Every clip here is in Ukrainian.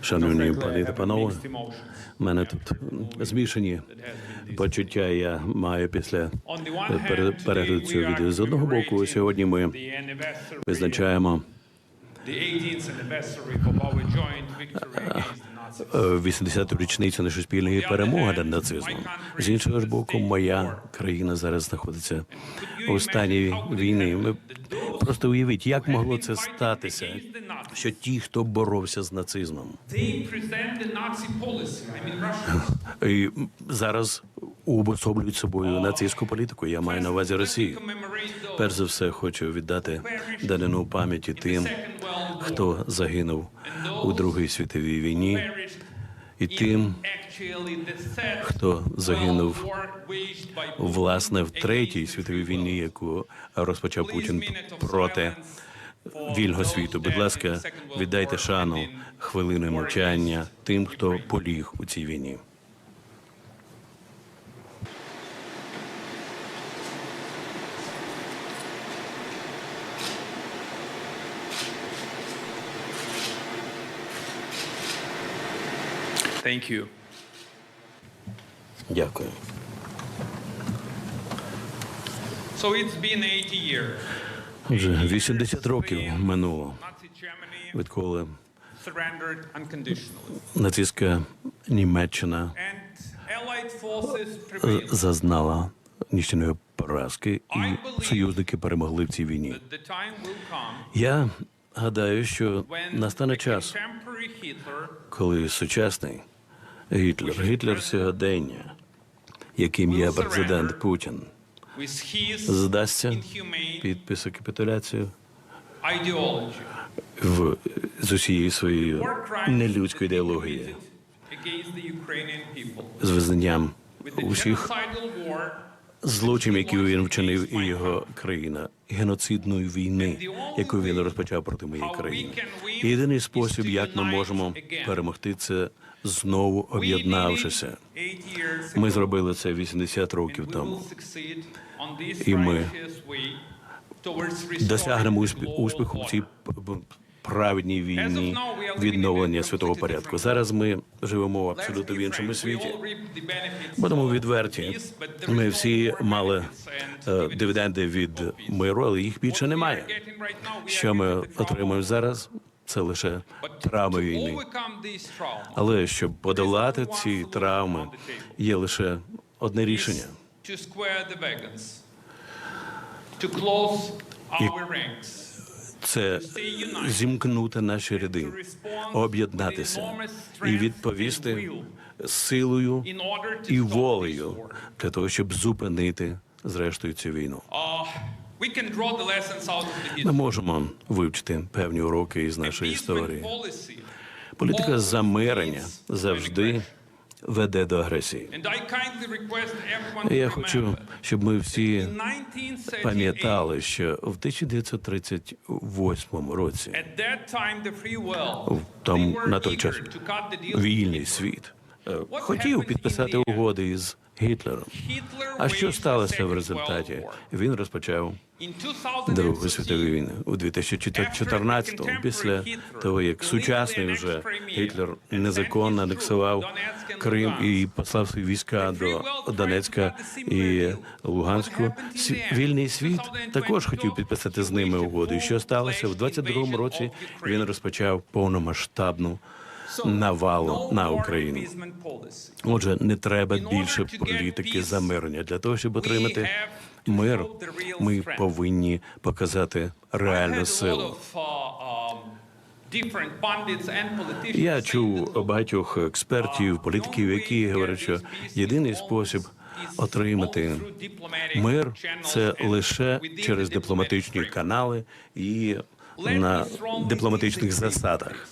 Шановні пани та панове. У мене тут змішані почуття. Я маю після перегляду цього відео. З одного боку, сьогодні ми визначаємо the 18th anniversary of our joint victory against the Nazis. е, 80-ту річницю нашої спільної перемоги над нацизмом. З іншого ж боку, моя країна зараз знаходиться у стані війни. Ми просто уявіть, як могло це статися, що ті, хто боровся з нацизмом, і зараз уособлюють собою нацистську політику. Я маю на увазі Росію. Перш за все, хочу віддати данину пам'яті тим, хто загинув у Другій світовій війні, і тим, хто загинув власне в третій світовій війні, яку розпочав Путін проти вільного світу. Будь ласка, віддайте шану war мовчання тим, хто поліг у цій війні. Thank you. Дякую. So it's been 80 years. Вже 80 років минуло, відколи нацистська Німеччина зазнала нічної поразки, і союзники перемогли в цій війні. Я гадаю, що настане час, коли сучасний Гітлер, Гітлер сьогодення, яким є президент Путін, здасться підпису капітуляцію в з усією своєю нелюдською ідеологією, з визнанням усіх злочинів, які він вчинив і його країна, геноцидної війни, яку він розпочав проти моєї країни. Єдиний спосіб, як ми можемо перемогти, це знову об'єднавшися. Ми зробили це 80 років тому. І ми Досягнемо успіху в цій праведній війні відновлення світового порядку. Зараз ми живемо в абсолютно в іншому світі. Будемо відверті. Ми всі мали е, дивіденди від миру, але їх більше немає. Що ми отримуємо зараз? Це лише травми війни. Але щоб подолати ці травми, є лише одне рішення. To Це зімкнути наші ряди, об'єднатися і відповісти силою і волею для того, щоб зупинити зрештою цю війну. Ми можемо вивчити певні уроки із нашої історії. Політика замирення завжди. Веде до агресії. Я хочу, щоб ми всі in 1938, пам'ятали, що в 1938 році там на той час вільний світ е, хотів підписати угоди із Гітлером. А що сталося в результаті? Він розпочав Другу 2013, світову війну у 2014 після того, як сучасний вже Гітлер незаконно анексував Крим і послав свої війська до Донецька і Луганську. Вільний світ також хотів підписати з ними угоду. І що сталося в 22-му році? Він розпочав повномасштабну навалу на Україну. Отже, не треба більше політики замирення для того, щоб отримати мир. Ми повинні показати реальну силу. Я чув багатьох експертів, політиків, які говорять, що єдиний спосіб отримати мир це лише через дипломатичні канали і на дипломатичних засадах.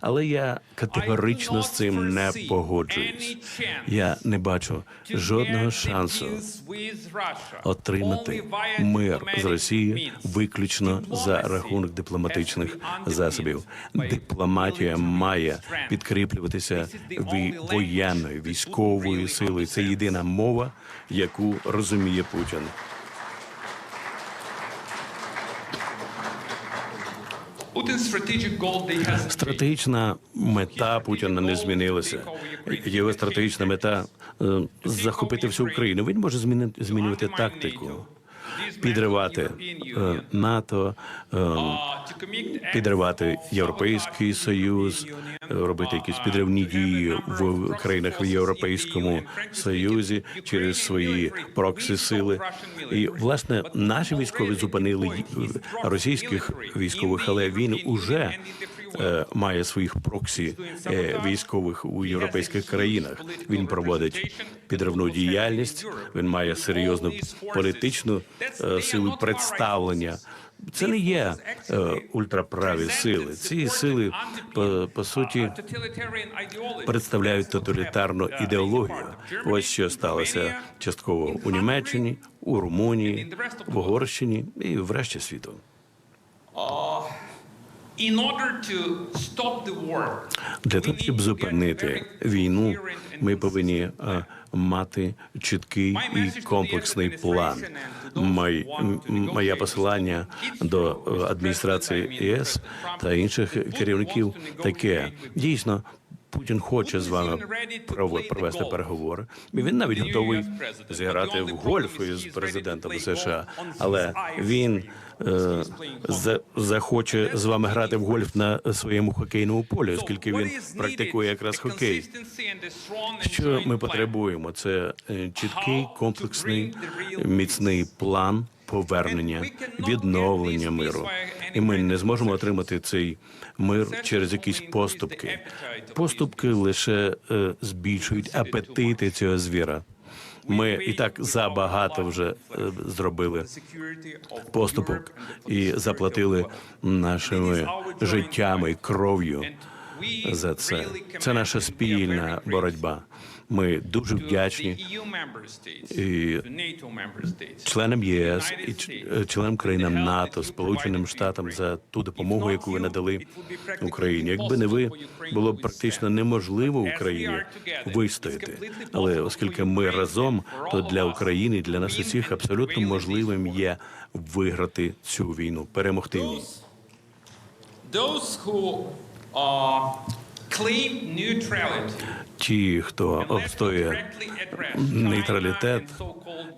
Але я категорично з цим не погоджуюсь. Я не бачу жодного шансу отримати мир з Росії виключно за рахунок дипломатичних засобів. Дипломатія має підкріплюватися воєнною військовою силою. Це єдина мова, яку розуміє Путін. Стратегічна мета Путіна не змінилася. Його стратегічна мета е, захопити всю Україну. Він може змінити змінювати тактику, підривати е, НАТО, е, підривати Європейський Союз, робити якісь підривні дії в країнах в Європейському Союзі через свої проксі сили. І власне наші військові зупинили російських військових, але він уже має своїх проксі е, військових у європейських країнах. Він проводить підривну діяльність. Він має серйозну політичну е, силу представлення. Це не є е, ультраправі сили. Ці сили по, по суті представляють тоталітарну ідеологію. Ось що сталося частково у Німеччині, у Румунії, в Угорщині і врешті світу. Для того, щоб зупинити війну, ми повинні е, мати чіткий і комплексний план. Мой, моє посилання до адміністрації ЄС та інших керівників таке дійсно. Путін хоче з вами провести переговори. І він навіть готовий зіграти в гольф із президентом США, але він е, за- захоче з вами грати в гольф на своєму хокейному полі, оскільки він практикує якраз хокей. Що ми потребуємо? Це е, чіткий, комплексний, міцний план повернення, відновлення миру. І ми не зможемо отримати цей мир через якісь поступки. Поступки лише е, збільшують апетити цього звіра. Ми і так забагато вже е, зробили поступок і заплатили нашими життями, кров'ю за це. Це наша спільна боротьба. Ми дуже вдячні і членам ЄС і членам країнам НАТО, Сполученим Штатам за ту допомогу, яку ви надали Україні. Якби не ви, було б практично неможливо Україні вистояти. Але оскільки ми разом, то для України, для нас усіх абсолютно можливим є виграти цю війну, перемогти в ній. Ті, хто обстоює нейтралітет,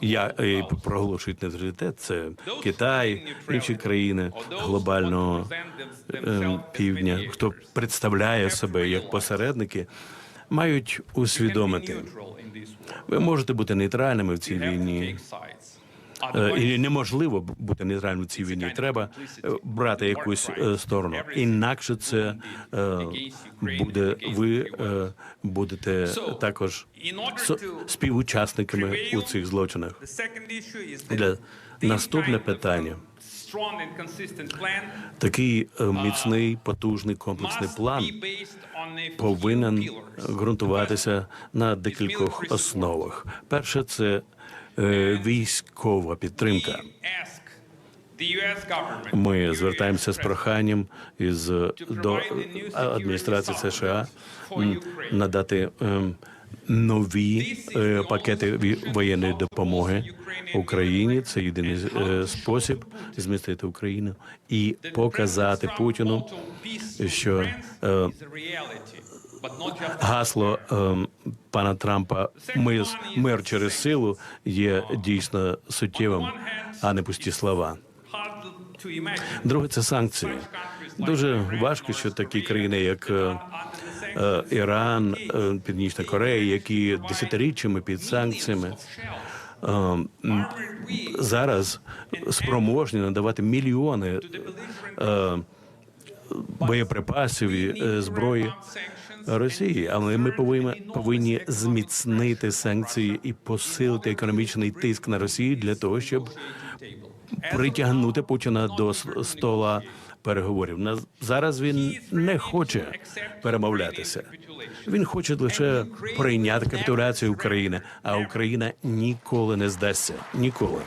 я е, проголошують нейтралітет. Це Китай, інші країни глобального е, півдня, хто представляє себе як посередники, мають усвідомити. Ви можете бути нейтральними в цій війні. Е, І неможливо бути нейтральним в цій війні. Треба е, брати якусь е, сторону. Інакше це буде ви будете також співучасниками у цих злочинах. Для наступне питання. Такий міцний, потужний комплексний план повинен ґрунтуватися на декількох основах. Перше це військова підтримка. Ми звертаємося з проханням із до е, адміністрації США надати ем, нові е, пакети воєнної допомоги Україні. Це єдиний е, спосіб змістити Україну і показати Путіну, що е, гасло ем, пана Трампа «Ми- мир через силу є дійсно суттєвим, а не пусті слова. Друге це санкції. Дуже важко, що такі країни, як е, е, Іран, е, Північна Корея, які десятиріччями під санкціями. Зараз спроможні надавати мільйони боєприпасів і зброї Росії, але ми повинні повинні зміцнити санкції і посилити економічний тиск на Росію для того, щоб притягнути Путіна до стола переговорів. На зараз він не хоче перемовлятися. Він хоче лише прийняти капітуляцію України, а Україна ніколи не здасться. Ніколи.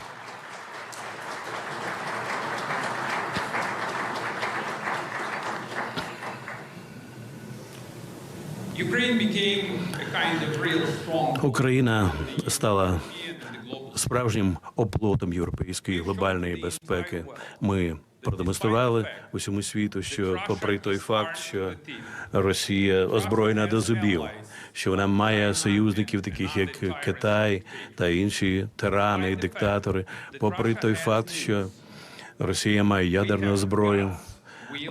Україна стала справжнім оплотом європейської глобальної безпеки. Ми продемонстрували усьому світу, що, попри той факт, що Росія озброєна до зубів, що вона має союзників, таких як Китай та інші тирани і диктатори, попри той факт, що Росія має ядерну зброю.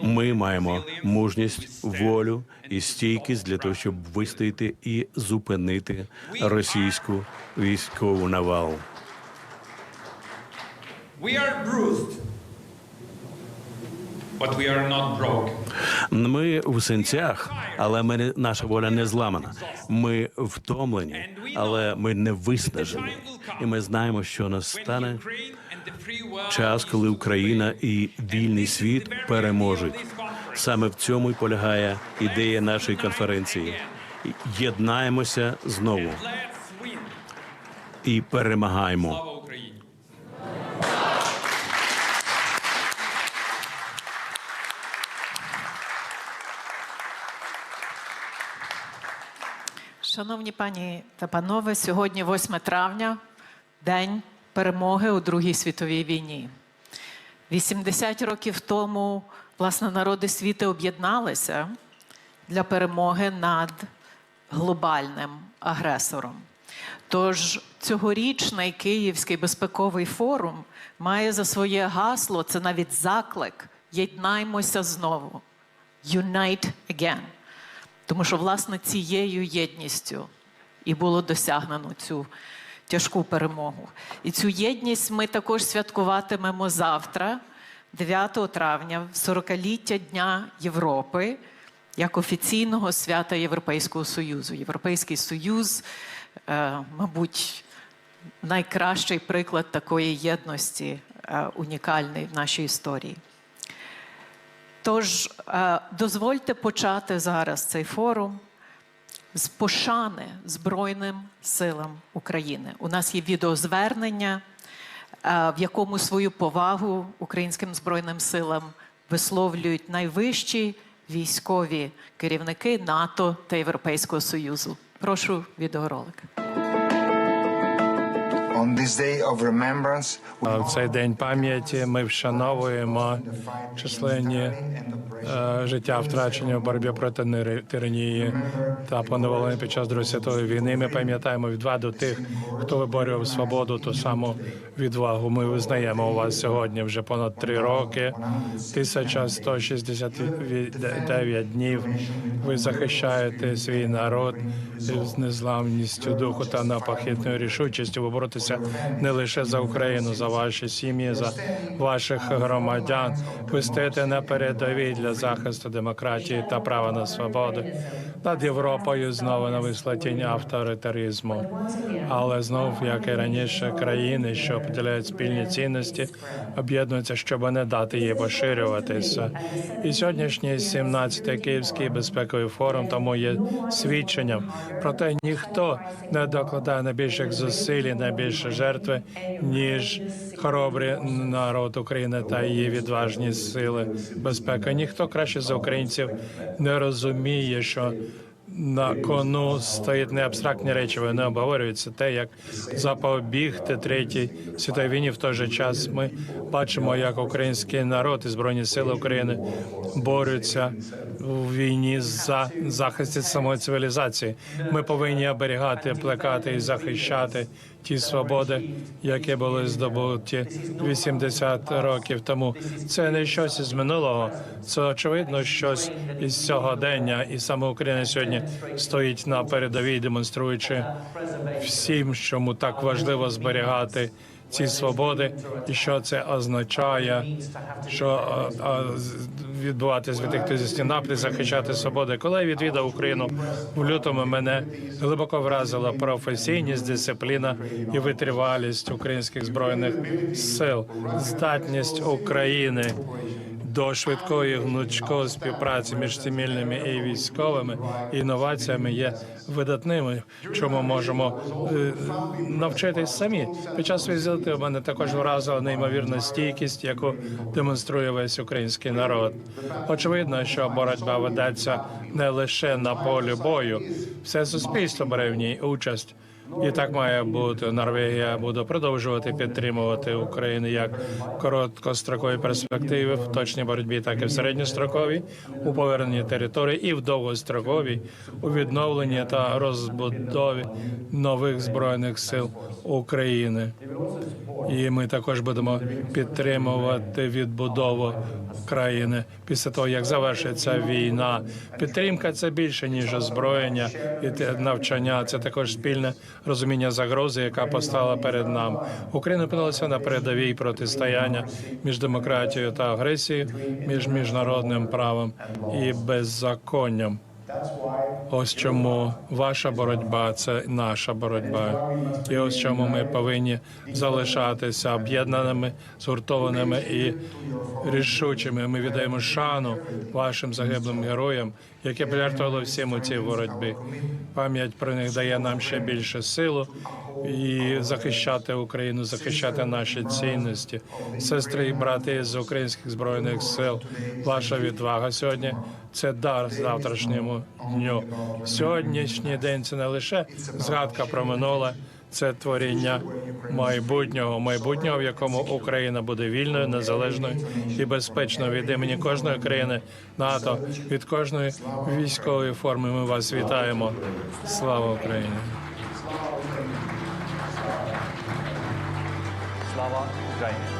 Ми маємо мужність, волю і стійкість для того, щоб вистояти і зупинити російську військову навалу. We are bruised, but we are not broken. Ми в синцях, але ми наша воля не зламана. Ми втомлені, але ми не виснажені. І ми знаємо, що настане Час, коли Україна і вільний світ переможуть. Саме в цьому і полягає ідея нашої конференції. Єднаємося знову і перемагаємо. Шановні пані та панове, сьогодні 8 травня, день перемоги у Другій світовій війні. 80 років тому, власне, народи світу об'єдналися для перемоги над глобальним агресором. Тож цьогорічний Київський безпековий форум має за своє гасло, це навіть заклик: єднаймося знову. Unite again. Тому що, власне, цією єдністю і було досягнено цю тяжку перемогу. І цю єдність ми також святкуватимемо завтра, 9 травня, 40-ліття Дня Європи, як офіційного свята Європейського Союзу. Європейський Союз, е, мабуть, найкращий приклад такої єдності, е, унікальний в нашій історії. Тож е, дозвольте почати зараз цей форум з пошани Збройним силам України. У нас є відеозвернення, е, в якому свою повагу українським збройним силам висловлюють найвищі військові керівники НАТО та Європейського Союзу. Прошу відеоролик. В цей день пам'яті ми вшановуємо численні е, життя втрачені в боротьбі проти тиранії та поневолення під час Другої світової війни. Ми пам'ятаємо відваду тих, хто виборював свободу, ту саму відвагу. Ми визнаємо у вас сьогодні вже понад три роки, 1169 днів. Ви захищаєте свій народ з незламністю духу та напохитною рішучістю боротися не лише за Україну, за ваші сім'ї, за ваших громадян. Стоїте на передовій для захисту демократії та права на свободу. Над Європою знову нависла тінь авторитаризму. Але знов, як і раніше, країни, що поділяють спільні цінності, об'єднуються, щоб не дати їй поширюватися. І сьогоднішній 17-й Київський безпековий форум тому є свідченням. Проте ніхто не докладає найбільших зусиль, і найбільше жертви, ніж хоробрий народ України та її відважні сили безпеки. Ніхто краще за українців не розуміє, що на кону стоїть не абстрактні речі, вони обговорюються те, як запобігти третій світовій війні. В той же час ми бачимо, як український народ і збройні сили України борються у війні за захист самої цивілізації. Ми повинні оберігати, плекати і захищати ті свободи, які були здобуті 80 років тому. Це не щось із минулого, це очевидно щось із сьогодення, і саме Україна сьогодні стоїть на передовій, демонструючи всім, чому так важливо зберігати. Ці свободи, і що це означає, що а, а, тих відбувати звідти напади, захищати свободи. Коли я відвідав Україну в лютому, мене глибоко вразила професійність, дисципліна і витривалість українських збройних сил, здатність України до швидкої гнучкої співпраці між цивільними і військовими інноваціями є видатними, чому можемо е, навчитись самі. Під час візиту мене також вразила неймовірна стійкість, яку демонструє весь український народ. Очевидно, що боротьба ведеться не лише на полі бою, все суспільство бере в ній участь. І так має бути. Норвегія буде продовжувати підтримувати Україну як в короткостроковій перспективі в точній боротьбі, так і в середньостроковій у поверненні території і в довгостроковій у відновленні та розбудові нових збройних сил України. І ми також будемо підтримувати відбудову країни після того, як завершиться війна. Підтримка це більше ніж озброєння і навчання. Це також спільне розуміння загрози, яка постала перед нами. Україна опинилася на передовій протистояння між демократією та агресією, між міжнародним правом і беззаконням. Ось чому ваша боротьба це наша боротьба, і ось чому ми повинні залишатися об'єднаними, згуртованими і рішучими. Ми віддаємо шану вашим загиблим героям, які пожертвували всім у цій боротьбі. Пам'ять про них дає нам ще більше силу і захищати Україну, захищати наші цінності, сестри і брати з українських збройних сил. Ваша відвага сьогодні це дар завтрашньому дню. Сьогоднішній день це не лише згадка про минуле. Це творіння майбутнього, майбутнього, в якому Україна буде вільною, незалежною і безпечною від імені кожної країни НАТО, від кожної військової форми. Ми вас вітаємо. Слава Україні! Слава Україні!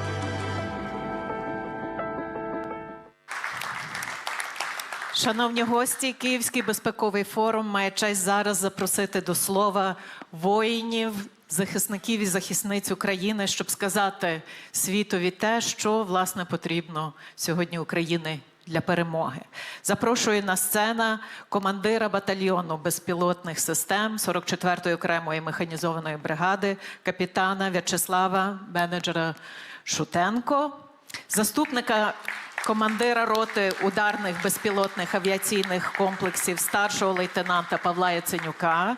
Шановні гості, Київський безпековий форум має честь зараз запросити до слова воїнів, захисників і захисниць України, щоб сказати світові те, що власне потрібно сьогодні Україні для перемоги. Запрошую на сцена командира батальйону безпілотних систем 44-ї окремої механізованої бригади, капітана В'ячеслава менеджера Шутенко, заступника командира роти ударних безпілотних авіаційних комплексів старшого лейтенанта Павла Яценюка,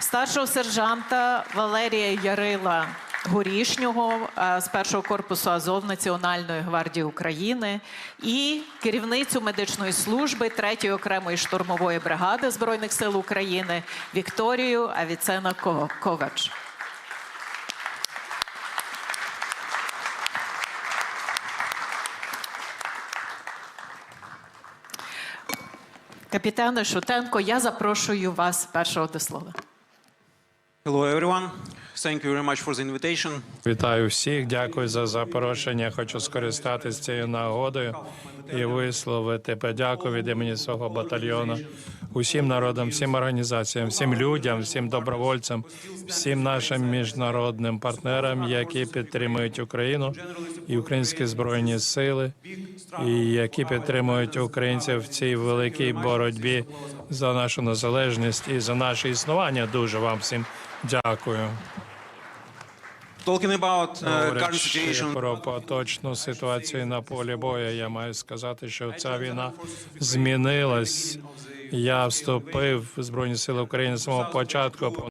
старшого сержанта Валерія Ярила Горішнього е, з першого корпусу Азов Національної гвардії України і керівницю медичної служби 3-ї окремої штурмової бригади Збройних сил України Вікторію Авіцена Ко- Ковач. Капітане Шутенко, я запрошую вас першого до слова. Hello, everyone. Thank you very much for the invitation. Вітаю всіх, дякую за запрошення. Хочу скористатися цією нагодою і висловити подяку від імені свого батальйону усім народам, всім організаціям, всім людям, всім добровольцям, всім нашим міжнародним партнерам, які підтримують Україну і українські збройні сили, і які підтримують українців в цій великій боротьбі за нашу незалежність і за наше існування. Дуже вам всім дякую. Talking about uh, current situation, про поточну ситуацію на полі бою, я маю сказати, що ця війна змінилась. Я вступив в Збройні Сили України з самого початку